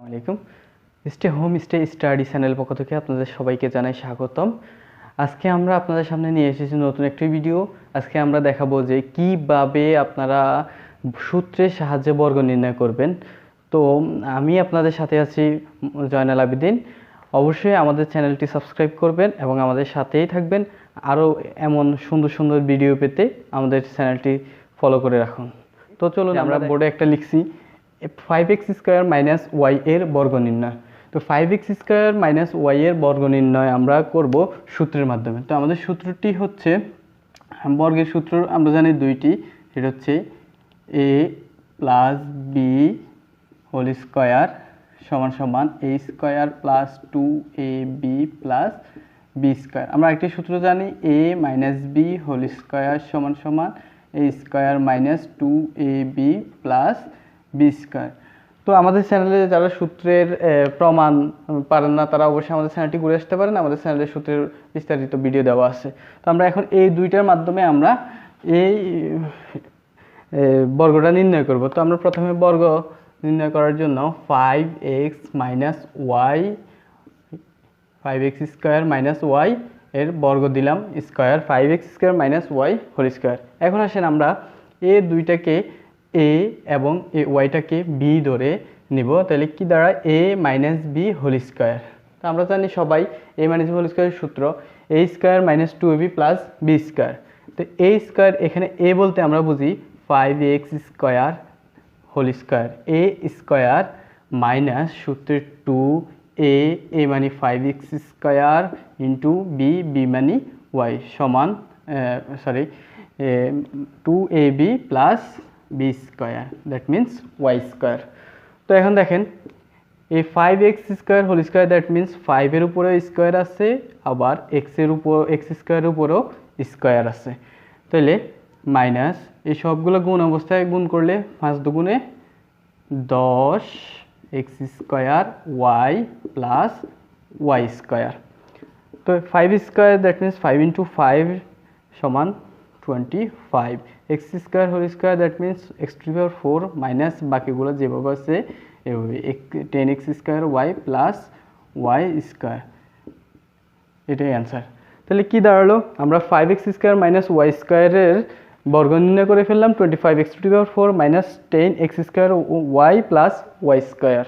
আলাইকুম। Stay home stay study channel পক্ষ থেকে আপনাদের সবাইকে জানাই স্বাগতম। আজকে আমরা আপনাদের সামনে নিয়ে এসেছি নতুন একটি ভিডিও আজকে আমরা দেখাবো যে কীভাবে আপনারা সূত্রের সাহায্যে বর্গ নির্ণয় করবেন। তো আমি আপনাদের সাথে আছি জয়নাল আবিদিন। অবশ্যই আমাদের চ্যানেলটি সাবস্ক্রাইব করবেন এবং আমাদের সাথেই থাকবেন। আরও এমন সুন্দর সুন্দর ভিডিও পেতে আমাদের চ্যানেলটি ফলো করে রাখুন। তো চলুন আমরা বোর্ডে একটা লিখছি। Five x square minus y এর বর্গ নির্ণয়। তো five x square minus y এর বর্গ নির্ণয় আমরা করব সূত্রের মাধ্যমে। তো আমাদের সূত্রটি হচ্ছে, বর্গের সূত্র আমরা জানি দুইটি সেটা হচ্ছে a plus b whole square সমান সমান a square plus two a b plus b square আমরা একটি সূত্র জানি a minus b whole square সমান সমান a square minus two a b plus b square তো আমাদের চ্যানেলে যারা সূত্রের প্রমাণ পারেন না, তারা অবশ্যই আমাদের চ্যানেলটি ঘুরে আসতে পারেন। আমাদের চ্যানেলে সূত্রের বিস্তারিত ভিডিও দেওয়া আছে। তো আমরা এখন এই দুইটার মাধ্যমে আমরা এই বর্গটা নির্ণয় করব। তো আমরা প্রথমে বর্গ নির্ণয় করার জন্য five x minus y five x square minus y এর বর্গ দিলাম square five x square minus y whole square এখন আসেন আমরা এ দুইটাকে এ এবং এ, ওয়াইটাকে বি ধরে নিব। তাহলে কি দাঁড়ায়? A minus b whole square. তো আমরা জানি সবাই এ মাইনাস বি হোল স্কোয়ারের সূত্র। A square minus two b plus b square. তো এ স্কোয়ার এখানে এ বলতে আমরা বুঝি five x square whole square. A square minus সূত্রের টু এ এ মানে five x square into b b মানে ওয়াই সমান sorry two a b plus b square that means y square তো এখন দেখেন, এই five x square whole square that means ফাইভের উপরেও স্কোয়ার আছে, আবার এক্সের উপর এক্স স্কোয়ারের উপরেও স্কোয়ার আছে। তাহলে মাইনাস এই সবগুলো গুণ অবস্থায় গুণ করলে পাঁচ দুগুণে দশ x square y plus y square তো five square that means five into five সমান twenty five x square whole square that means x to power four minus বাকিগুলো যেভাবে আছে, এভাবে। Ten x square y plus y square এটাই answer তাহলে কি দাঁড়াল? আমরা five x square minus y স্কোয়ারের বর্গ নির্ণয় করে ফেললাম twenty five x to power four minus ten x square y plus y square